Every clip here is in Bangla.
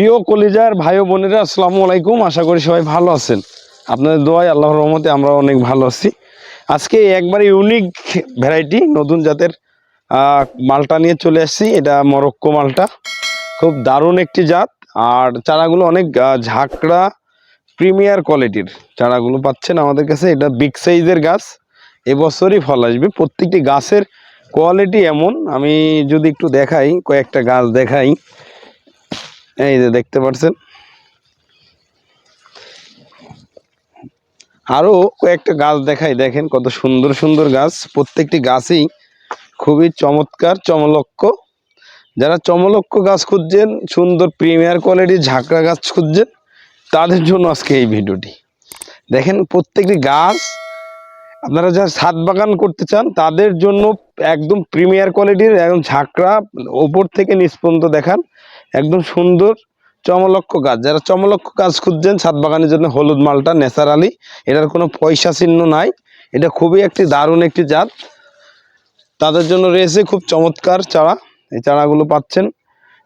প্রিয় কলিজার ভাই বোনেরা, আসসালামু আলাইকুম। আশা করি সবাই ভালো আছেন। আপনাদের দোয়ায় আল্লাহর রহমতে আমরা অনেক ভালো আছি। আজকে একবারে ইউনিক ভ্যারাইটি নতুন জাতের মালটা নিয়ে চলে আসছি। এটা মরক্কো মালটা। খুব দারুণ একটি জাত। আর চারাগুলো অনেক ঝাঁকড়া, প্রিমিয়ার কোয়ালিটির চারাগুলো পাচ্ছেন আমাদের কাছে। এটা বিগ সাইজের গাছ। এবছরই ফল আসবে। প্রত্যেকটি গাছের কোয়ালিটি এমন। আমি যদি একটু দেখাই, কয়েকটা গাছ দেখাই। এই যে দেখতে পাচ্ছেন আরও কয়েকটা গাছ দেখাই, দেখেন কত সুন্দর সুন্দর গাছ। প্রত্যেকটি গাছই খুবই চমৎকার চমলক্ষ যারা চমলক্ষ গাছ খুঁজছেন, সুন্দর প্রিমিয়ার কোয়ালিটির ঝাঁকড়া গাছ খুঁজছেন, তাদের জন্য আজকে এই ভিডিওটি। দেখেন প্রত্যেকটি গাছ, আপনারা যারা ছাদ বাগান করতে চান, তাদের জন্য একদম প্রিমিয়ার কোয়ালিটির, একদম ঝাঁকড়া, ওপর থেকে নিচ পর্যন্ত দেখান। একদম সুন্দর চমলক্ষ গাছ। যারা চমলক্ষ গাছ খুঁজছেন, ছাদ বাগানের জন্য হলুদ মালটা ন্যাচারালি এটার কোনো পয়সা চিহ্ন নাই। এটা খুবই একটি দারুণ একটি জাত। তাদের জন্য রয়েছে খুব চমৎকার চারা। এই চারাগুলো পাচ্ছেন।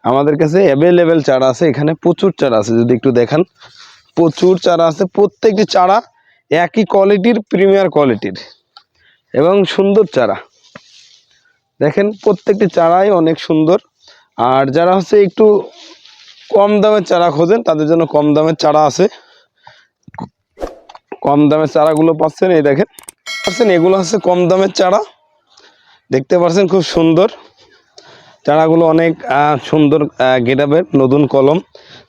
আমাদের কাছে অ্যাভেলেবেল চারা আছে। এখানে প্রচুর চারা আছে, যদি একটু দেখান। প্রচুর চারা আছে। প্রত্যেকটি চারা একই কোয়ালিটির প্রিমিয়ার কোয়ালিটির এবং সুন্দর চারা। দেখেন, প্রত্যেকটি চারাই অনেক সুন্দর। আর যারা হচ্ছে একটু কম দামের চারা খোঁজেন, তাদের জন্য কম দামের চারা আছে। কম দামের চারাগুলো পাচ্ছেন, এই দেখেন। পাচ্ছেন, এগুলো হচ্ছে কম দামের চারা। দেখতে পাচ্ছেন খুব সুন্দর। চারাগুলো অনেক সুন্দর গেটাবের নতুন কলম।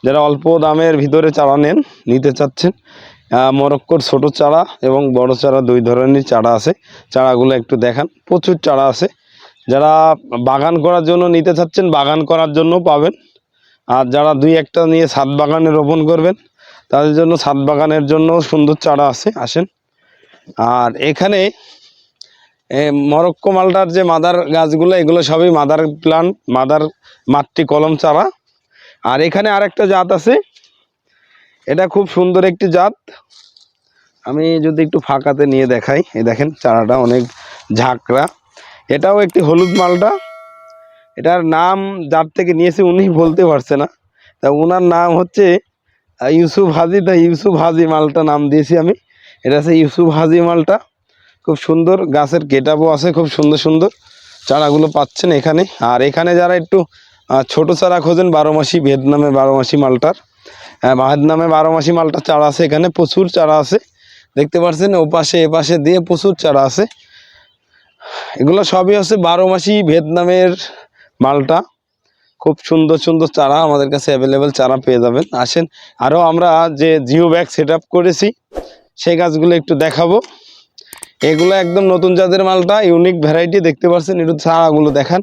যারা অল্প দামের ভিতরে চারা নেন, নিতে চাচ্ছেন মরক্কোর ছোট চারা এবং বড় চারা দুই ধরনের চারা আছে। চারাগুলো একটু দেখান, প্রচুর চারা আছে। যারা বাগান করার জন্য নিতে চাচ্ছেন বাগান করার জন্য পাবেন। আর যারা দুই একটা নিয়ে ছাদ বাগানে রোপণ করবেন তাদের জন্য ছাদ বাগানের জন্য সুন্দর চারা আছে আসেন। আর এখানে এ, মরক্কো মালটার যে মাদার গাছগুলো এগুলো সবই মাদার প্লান্ট মাদার মাতৃ কলম চারা। আর এখানে আরেকটা জাত আছে এটা খুব সুন্দর একটি জাত। আমি যদি একটু ফাঁকাতে নিয়ে দেখাই এই দেখেন চারাটা অনেক ঝাঁকড়া। এটাও একটি হলুদ মালটা এটার নাম যার থেকে নিয়েছে উনি বলতে পারছে না। তা ওনার নাম হচ্ছে ইউসুফ হাজি। তা ইউসুফ হাজি মালটা নাম দিয়েছি আমি। এটা হচ্ছে ইউসুফ হাজি মালটা। খুব সুন্দর, গাছের গেটাবও আছে, খুব সুন্দর সুন্দর। চারাগুলো পাচ্ছেন এখানে। আর এখানে যারা একটু ছোট চারা খোঁজেন বারো মাসি ভিয়েতনামে বারো মাসি মালটার। ভিয়েতনামে বারো মাসি মালটার চারা আছে এখানে। প্রচুর চারা আছে। দেখতে পাচ্ছেন ও পাশে এ পাশে দিয়ে প্রচুর চারা আছে। এগুলো সবই হচ্ছে বারো মাসি ভিয়েতনামের মালটা। খুব সুন্দর সুন্দর চারা আমাদের কাছে অ্যাভেলেবেল চারা পেয়ে যাবেন। আসেন আরও আমরা যে জিও ব্যাগ সেট করেছি, সেই গাছগুলো একটু দেখাবো। এগুলো একদম নতুন জাতের মালটা ইউনিক ভ্যারাইটি দেখতে পাচ্ছেন, একটু চারাগুলো দেখান।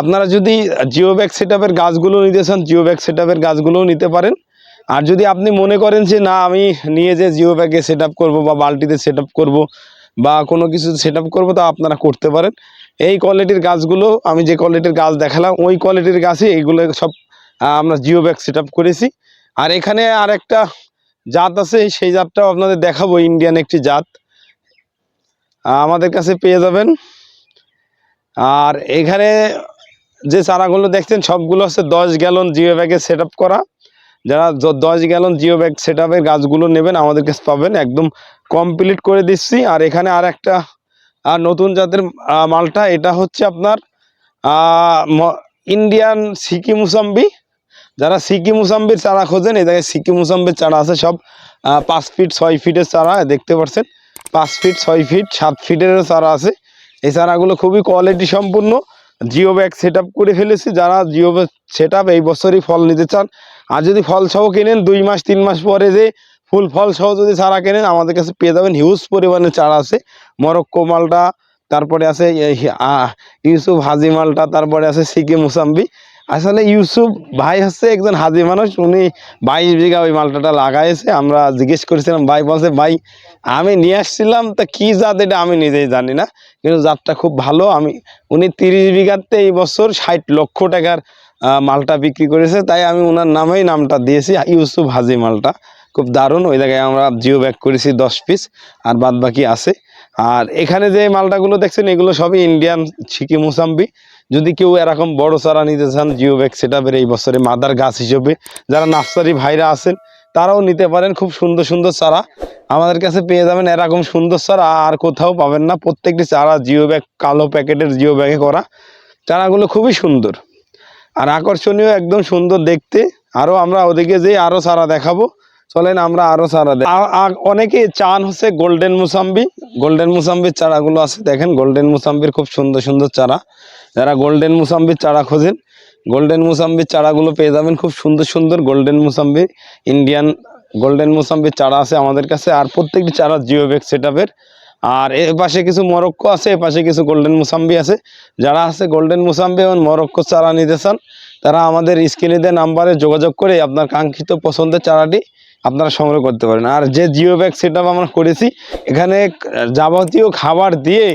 আপনারা যদি জিও ব্যাগ সেট গাছগুলো নিতে চান, জিও ব্যাগ সেট গাছগুলোও নিতে পারেন। আর যদি আপনি মনে করেন যে, না, আমি নিয়ে যে জিও ব্যাগে সেট আপ করব বা বালতিতে সেট আপ করব বা কোনো কিছু সেট আপ করব তা আপনারা করতে পারেন। এই কোয়ালিটির গাছগুলো, আমি যে কোয়ালিটির গাছ দেখালাম, ওই কোয়ালিটির গাছই এইগুলো সব আমরা জিও ব্যাগ সেট করেছি। আর এখানে আর একটা জাত আছে, সেই জাতটাও আপনাদের দেখাবো ইন্ডিয়ান একটি জাত। আমাদের কাছে পেয়ে যাবেন। আর এখানে যে চারাগুলো দেখছেন, সবগুলো হচ্ছে দশ গ্যালন জিও ব্যাগে সেট করা। যারা দশ গ্যালন জিও ব্যাগ সেট গাছগুলো নেবেন আমাদের কাছে পাবেন একদম কমপ্লিট করে দিচ্ছি। আর এখানে আর একটা, আর নতুন জাতের মালটা, এটা হচ্ছে আপনার ইন্ডিয়ান সিকি মুসাম্বি যারা সিকি মুসাম্বির চারা খোঁজেন, এই জায়গায় সিকি মুসাম্বির চারা আছে, সব পাঁচ ফিট ছয় ফিটের চারা, দেখতে পাচ্ছেন। পাঁচ ফিট ছয় ফিট সাত ফিটেরও চারা আছে। এই চারাগুলো খুবই কোয়ালিটি সম্পূর্ণ। জিও ব্যাগ সেট করে ফেলেছি। যারা জিও ব্যাগ সেট এই বছরই ফল নিতে চান আর যদি ফল সহ কেনেন, দুই মাস, তিন মাস পরে যে ফুল ফল সহ যদি চারা কেনেন, আমাদের কাছে পেয়ে যাবেন হিউজ পরিমাণে চারা আছে। মরক্কো মালটা, তারপরে আছে ইউসুফ হাজি মালটা, তারপরে আছে সিকে মুসাম্বি। আসলে ইউসুফ ভাই হচ্ছে একজন হাজি মানুষ, উনি বাইশ বিঘা ওই মালটাটা লাগাইছে। আমরা জিজ্ঞেস করেছিলাম, ভাই বলছে, ভাই, আমি নিয়ে আসছিলাম, তা কি জাত এটা আমি নিজেই জানি না। কিন্তু জাতটা খুব ভালো, আমি, উনি তিরিশ বিঘাতে এই বছর ষাট লক্ষ টাকার মালটা বিক্রি করেছে, তাই আমি ওনার নামেই নামটা দিয়েছি, ইউসুফ হাজি মালটা। খুব দারুণ, ওই জায়গায় আমরা জিও ব্যাগ করেছি দশ পিস, আর বাদ বাকি আছে। আর এখানে যে মালটাগুলো দেখছেন, এগুলো সবই ইন্ডিয়ান ছিকি মুসাম্বি। যদি কেউ এরকম বড় চারা নিতে চান, জিও ব্যাগ সেটাপের এই বছরে মাদার গাছ হিসেবে, যারা নার্সারি ভাইরা আছেন, তারাও নিতে পারেন, খুব সুন্দর সুন্দর চারা। আমাদের কাছে পেয়ে যাবেন এরকম সুন্দর চারা, আর কোথাও পাবেন না। প্রত্যেকটি চারা জিও ব্যাগ, কালো প্যাকেটের জিও ব্যাগে করা। চারাগুলো খুবই সুন্দর। আর আকর্ষণীয়, একদম সুন্দর দেখতে। আরও আমরা ওদিকে যেয়ে আরও চারা দেখাবো। চলেন আমরা আরও চারা দেখ অনেকে চান হচ্ছে গোল্ডেন মুসাম্বি গোল্ডেন মুসাম্বির চারাগুলো আছে, দেখেন গোল্ডেন মুসাম্বির খুব সুন্দর সুন্দর চারা। যারা গোল্ডেন মুসাম্বির চারা খোঁজেন গোল্ডেন মুসাম্বির চারাগুলো পেয়ে যাবেন খুব সুন্দর সুন্দর গোল্ডেন মুসাম্বি ইন্ডিয়ান গোল্ডেন মুসাম্বির চারা আছে আমাদের কাছে। আর প্রত্যেকটি চারা জিওবেক সেট আর এ পাশে কিছু মরক্কো আছে, এ পাশে কিছু গোল্ডেন মুসাম্বি আছে। যারা আছে গোল্ডেন মুসাম্বি এবং মরক্কো চারা নিতে চান, তারা আমাদের স্ক্রিনে দেওয়া নাম্বারে যোগাযোগ করে আপনার কাঙ্ক্ষিত পছন্দের চারাটি আপনারা সংগ্রহ করতে পারেন। আর যে জিও ব্যাগ সেট আমরা করেছি, এখানে যাবতীয় খাবার দিয়ে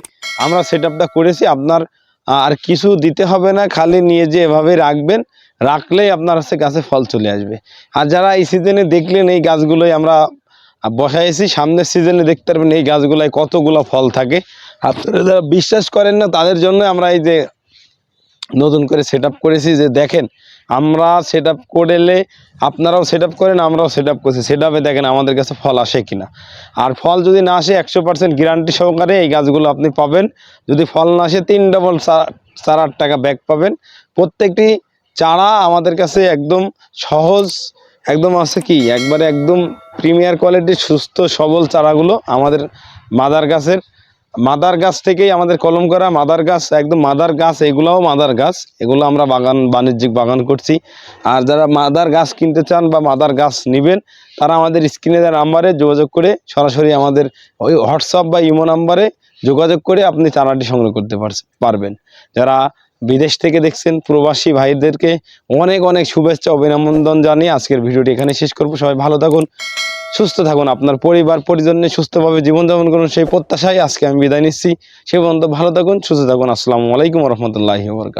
আমরা সেট করেছি। আপনার আর কিছু দিতে হবে না, খালি নিয়ে যে এভাবে রাখবেন, রাখলেই আপনার হচ্ছে গাছে ফল চলে আসবে। আর যারা এই সিজনে দেখলেন এই গাছগুলোই আমরা বসাইছি, সামনের সিজনে দেখতে পারবেন এই গাছগুলায় কতগুলো ফল থাকে। আপনারা যারা বিশ্বাস করেন না, তাদের জন্য আমরা এই যে নতুন করে সেট করেছি যে দেখেন, আমরা সেট আপ করলে আপনারাও সেট করেন, আমরাও সেট আপ করছি সেট দেখেন আমাদের কাছে ফল আসে কিনা। আর ফল যদি না আসে, একশো পার্সেন্ট গ্যারান্টি সহকারে এই গাছগুলো আপনি পাবেন। যদি ফল না আসে, তিন ডবল চার আট টাকা ব্যাগ পাবেন। প্রত্যেকটি চারা আমাদের কাছে একদম সহজ একদম আছে কি? একবারে একদম প্রিমিয়ার কোয়ালিটির সুস্থ, সবল চারাগুলো আমাদের মাদার গাছের, মাদার গাছ থেকেই আমাদের কলম করা মাদার গাছ, একদম মাদার গাছ, এগুলাও মাদার গাছ, এগুলো আমরা বাগান, বাণিজ্যিক বাগান করছি। আর যারা মাদার গাছ কিনতে চান বা মাদার গাছ নেবেন, তারা আমাদের স্ক্রিনে দেওয়া নাম্বারে যোগাযোগ করে সরাসরি আমাদের ওই হোয়াটসঅ্যাপ বা ইমো নাম্বারে যোগাযোগ করে আপনি চারাটি সংগ্রহ করতে পারবেন। যারা বিদেশ থেকে দেখছেন প্রবাসী ভাইদেরকে অনেক অনেক শুভেচ্ছা অভিনন্দন জানিয়ে আজকের ভিডিওটি এখানে শেষ করব। সবাই ভালো থাকুন, সুস্থ থাকুন, আপনার পরিবার, পরিজনে সুস্থভাবে জীবনযাপন করুন সেই প্রত্যাশায় আজকে আমি বিদায় নিচ্ছি। সে পর্যন্ত ভালো থাকুন, সুস্থ থাকুন। আসসালামু আলাইকুম রহমতুল্লাহ বরকাত